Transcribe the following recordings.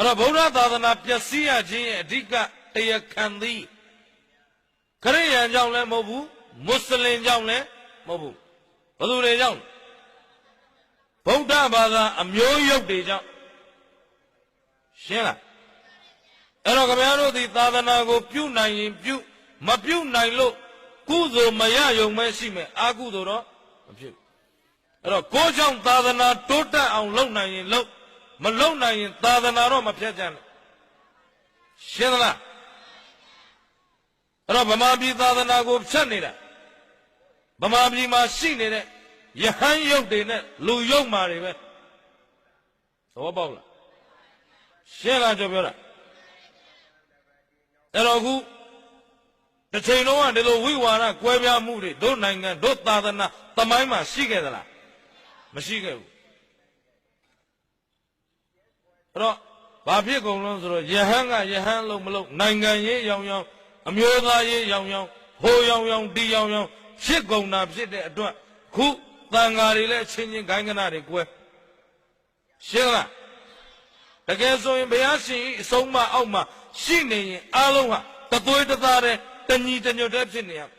အဲ့တော့ဗုဒ္ဓသာသနာပျက်စီးရခြင်းရဲ့အဓိကတရားခံသည်ခရိယန်ကြောင့်လည်းမဟုတ်ဘူးမွတ်စလင်ကြောင့်လည်းမဟုတ်ဘူးဘယ်သူတွေကြောင့်လဲဗုဒ္ဓဘာသာအမျိုးရုပ်တွေကြောင့်ရှင်းလားအဲ့တော့ခင်ဗျားတို့ဒီသာသနာကိုပြုနိုင်ရင်ပြုမပြုနိုင်လို့ကုသိုလ်မရယုံမဲရှိမယ်အာကုသိုလ်တော့မဖြစ်ဘူးအဲ့တော့ကိုးကြောင့်သာသနာတိုးတက်အောင်လုပ်နိုင်ရင်လုပ် မလုပ်နိုင်ရင်သာသနာတော့မဖြတ်ကြနဲ့ရှင်းသလားအဲ့တော့ဗမာပြည်သာသနာကိုဖြတ်နေတာဗမာပြည်မှာရှိနေတဲ့ယဟန်ယုတ်တွေနဲ့လူယုတ်မာတွေပဲသဘောပေါက်လားရှင်းလားကြောပြောတာအဲ့တော့အခုတစ်ချိန်လုံးကဒီလိုဝိဝါဒကွဲပြားမှုတွေတို့နိုင်ငံတို့သာသနာသမိုင်းမှာရှိခဲ့သလားမရှိခဲ့ဘူး အဲ့တော့ဘာဖြစ်ကုန်လို့ဆိုတော့ယဟန်ကယဟန်လုံးမလုံးနိုင်ငံရေးရောင်ရောင်အမျိုးသားရေးရောင်ရောင်ဟိုရောင်ရောင်ဒီရောင်ရောင်ဖြစ်ကုန်တာဖြစ်တဲ့အတွက်ခုတန်ဃာတွေလည်းအချင်းချင်းဂိုင်းကနာတွေကွဲရှင်းလားတကယ်ဆိုရင်ဘုရားရှင်ဤအဆုံးမအောက်မှာရှိနေရင်အားလုံးဟာတသွေးတသားတဲ့တညီတညွတ်တဲ့ဖြစ်နေရမယ်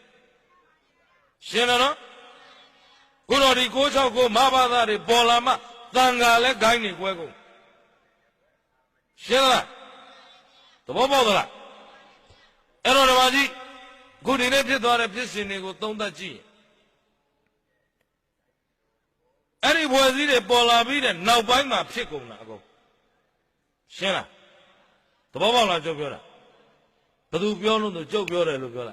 ရှင်းလားနော်ခုတော်ဒီ669မဘာသာတွေပေါ်လာမှတန်ဃာလည်းဂိုင်းနေကွဲကုန် ရှင်းလားသဘောပေါက်သလားအဲ့တော့ဒီမှာကြီးခုဒီနေ့ဖြစ်သွားတဲ့ဖြစ်စဉ်တွေကိုသုံးသပ်ကြည့်ရင်အဲ့ဒီဘွယ်စည်းတွေပေါ်လာပြီးတဲ့နောက်ပိုင်းမှာဖြစ်ကုန်တာအကုန်ရှင်းလားသဘောပေါက်လားကြုတ်ပြောတာဘယ်သူပြောလို့သူကြုတ်ပြောတယ်လို့ပြောလိုက်